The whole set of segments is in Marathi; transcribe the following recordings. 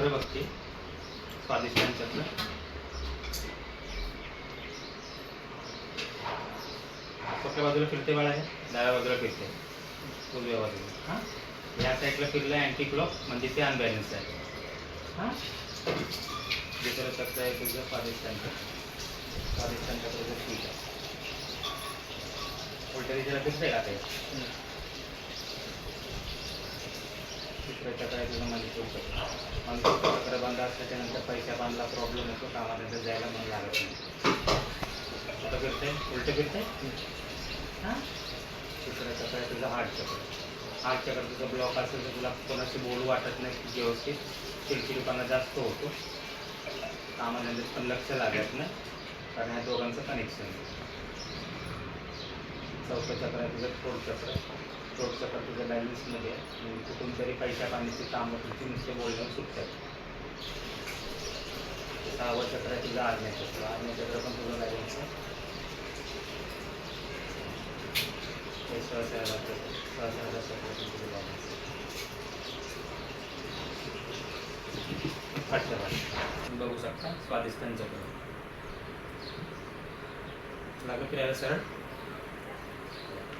चक्र बघते. स्वादिष्टान चक्र कुठल्या बाजूला फिरते बाळा हे डाव्या बाजूला फिरते. उजव्या बाजूला. हां? ह्या साईडला फिरलं अँटी क्लॉक म्हणजे ते अनबॅलन्स आहे. हां? दुसरं चक्र आहे तुझं स्वादिष्टान चक्र जर ठीक आहे. उलट्या दिशेला फिरतंय का ते? तिसरं चक्र आहे तुझं मणिपूर चक्र मणिपूर चक्र बंद असल्याच्यानंतर बांधला प्रॉब्लेम होतो कामानंतर जायला मन लागत नाही. आता फिरते उलटं फिरते हां? तिसरं चक्र तुझं हार्ट चक्र हार्ट चक्र तुझं ब्लॉक असेल तर तुला कोणाशी बोलू वाटत नाही व्यवस्थित. चिडचिडपणा जास्त होतो. कामानंतर पण लक्ष लागत नाही. कारण ह्या दोघांचं कनेक्शन चौथं चक्र आहे तुझं थोड चक्र थोड चक्र तुझं बॅलन्समध्ये आहे. आणि कुठून तरी पैशा पाण्याची कामं तुझी नुसते बोलणं सुटतात सहावं चक्र आहे तुझं आज्ञा चक्र. आज्ञा चक्र पण तुझं बॅलन्स आहे. हे सहस्राला चक्र तुझं बॅलन्स बघू शकता. स्वादिष्टान चक्र. लागलं फिरायला सरळ?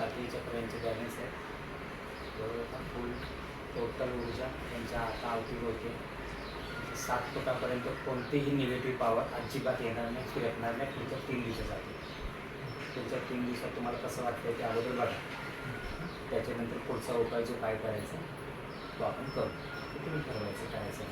साठी चक्र यांचे बॅलन्स आहे. जवळपास फुल टोटल ऊर्जा त्यांच्या हातावती होते. म्हणजे सात फुटापर्यंत कोणतीही निगेटिव्ह पॉवर अजिबात येणार नाही फिरकणार नाही पुढच्या तीन दिवसासाठी. पुढच्या तीन दिवसात तुम्हाला कसं वाटतं ते अगोदर बघा. त्याच्यानंतर पुढचा उपाय जो काय करायचा तो आपण करू. तुम्ही ठरवायचं करायचं नाही